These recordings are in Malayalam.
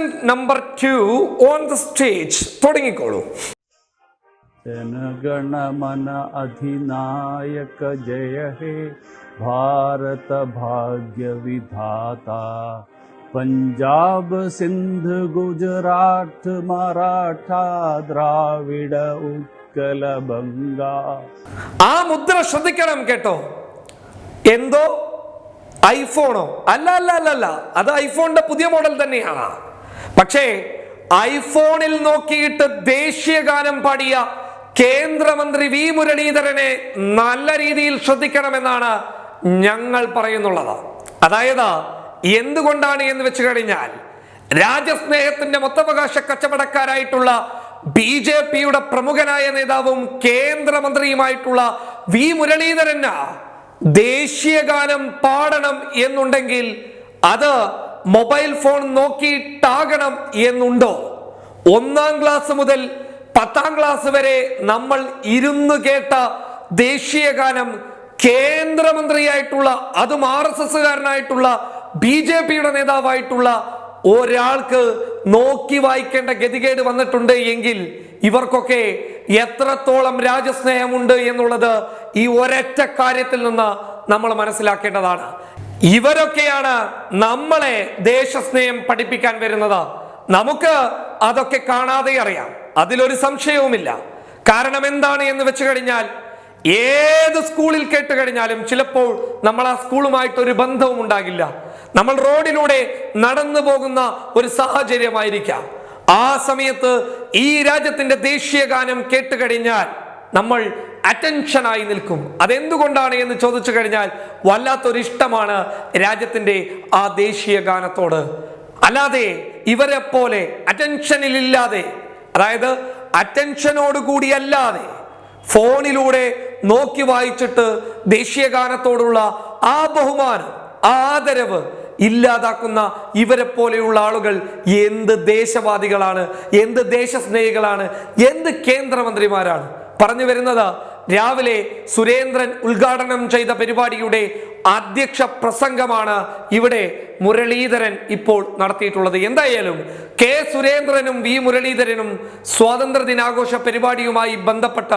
contestant number two on the stage തുടങ്ങിക്കോളൂ Jana Gana Mana अधिनायक जय हे भारत भाग्य विधाता पंजाब सिंध गुजरात मराठा द्राविड उत्कल बंगा ആ മുദ്ര ശ്രദ്ധിക്കണം കേട്ടോ എന്തോ ഐഫോണോ അല്ല അല്ല അല്ല അല്ല അത് ഐഫോണിന്റെ പുതിയ മോഡൽ തന്നെയാണ് പക്ഷേ ഐഫോണിൽ നോക്കിയിട്ട് ദേശീയഗാനം പാടിയ കേന്ദ്രമന്ത്രി വി മുരളീധരനെ നല്ല രീതിയിൽ ശ്രദ്ധിക്കണമെന്നാണ് ഞങ്ങൾ പറയുന്നുള്ളത്. അതായത് എന്തുകൊണ്ടാണ് എന്ന് വെച്ച് കഴിഞ്ഞാൽ രാജ്യസ്നേഹത്തിന്റെ മൊത്തവകാശ കച്ചവടക്കാരായിട്ടുള്ള ബി ജെ പിയുടെ പ്രമുഖനായ നേതാവും കേന്ദ്രമന്ത്രിയുമായിട്ടുള്ള വി മുരളീധരന് ദേശീയഗാനം പാടണം എന്നുണ്ടെങ്കിൽ അത് മൊബൈൽ ഫോൺ നോക്കിയിട്ടാകണം എന്നുണ്ടോ? ഒന്നാം ക്ലാസ് മുതൽ പത്താം ക്ലാസ് വരെ നമ്മൾ ഇരുന്ന് കേട്ട ദേശീയഗാനം കേന്ദ്രമന്ത്രിയായിട്ടുള്ള അതും ആർ എസ് എസ്സുകാരനായിട്ടുള്ള ബി ജെ പിയുടെ നേതാവായിട്ടുള്ള ഒരാൾക്ക് നോക്കി വായിക്കേണ്ട ഗതികേട് വന്നിട്ടുണ്ട് എങ്കിൽ ഇവർക്കൊക്കെ എത്രത്തോളം രാജ്യസ്നേഹമുണ്ട് എന്നുള്ളത് ഈ ഒരൊറ്റ കാര്യത്തിൽ നിന്ന് നമ്മൾ മനസ്സിലാക്കേണ്ടതാണ്. ഇവരൊക്കെയാണ് നമ്മളെ ദേശസ്നേഹം പഠിപ്പിക്കാൻ വരുന്നത്. നമുക്ക് അതൊക്കെ കാണാതെ അറിയാം. അതിലൊരു സംശയവുമില്ല. കാരണം എന്താണ് എന്ന് വെച്ച് കഴിഞ്ഞാൽ ഏത് സ്കൂളിൽ കേട്ട് കഴിഞ്ഞാലും ചിലപ്പോൾ നമ്മൾ ആ സ്കൂളുമായിട്ട് ഒരു ബന്ധവും ഉണ്ടാകില്ല. നമ്മൾ റോഡിലൂടെ നടന്നു പോകുന്ന ഒരു സാഹചര്യമായിരിക്കാം. ആ സമയത്ത് ഈ രാജ്യത്തിന്റെ ദേശീയ ഗാനം കേട്ട് കഴിഞ്ഞാൽ നമ്മൾ അറ്റൻഷനായി നിൽക്കും. അതെന്തുകൊണ്ടാണ് എന്ന് ചോദിച്ചു കഴിഞ്ഞാൽ വല്ലാത്തൊരിഷ്ടമാണ് രാജ്യത്തിന്റെ ആ ദേശീയ ഗാനത്തോട്. അല്ലാതെ ഇവരെ പോലെ അറ്റൻഷനിലില്ലാതെ അതായത് അറ്റൻഷനോട് കൂടിയല്ലാതെ ഫോണിലൂടെ നോക്കി വായിച്ചിട്ട് ദേശീയ ഗാനത്തോടുള്ള ആ ബഹുമാനം ആ ആദരവ് ഇല്ലാതാക്കുന്ന ഇവരെ പോലെയുള്ള ആളുകൾ എന്ത് ദേശവാദികളാണ് എന്ത് ദേശസ്നേഹികളാണ് എന്ത് കേന്ദ്രമന്ത്രിമാരാണ്. പറഞ്ഞു വരുന്നത് രാവിലെ സുരേന്ദ്രൻ ഉദ്ഘാടനം ചെയ്ത പരിപാടിയുടെ അധ്യക്ഷ പ്രസംഗമാണ് ഇവിടെ മുരളീധരൻ ഇപ്പോൾ നടത്തിയിട്ടുള്ളത്. എന്തായാലും കെ സുരേന്ദ്രനും വി മുരളീധരനും സ്വാതന്ത്ര്യ ദിനാഘോഷ പരിപാടിയുമായി ബന്ധപ്പെട്ട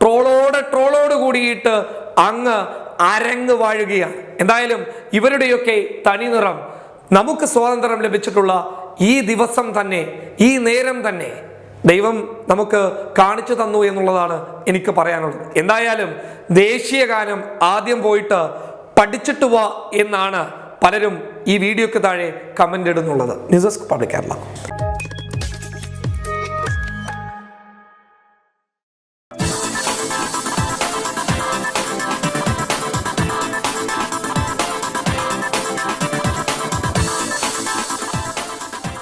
ട്രോളോട് ട്രോളോട് കൂടിയിട്ട് അങ്ങ് അരങ്ങ് വാഴുകയാണ്. എന്തായാലും ഇവരുടെയൊക്കെ തനിനിറം നമുക്ക് സ്വാതന്ത്ര്യം ലഭിച്ചിട്ടുള്ള ഈ ദിവസം തന്നെ ഈ നേരം തന്നെ ദൈവം നമുക്ക് കാണിച്ചു തന്നു എന്നുള്ളതാണ് എനിക്ക് പറയാനുള്ളത്. എന്തായാലും ദേശീയ ഗാനം ആദ്യം പോയിട്ട് പഠിച്ചിട്ട് വാ എന്നാണ് പലരും ഈ വീഡിയോക്ക് താഴെ കമന്റ് ഇടുന്നുള്ളത്. News public Kerala.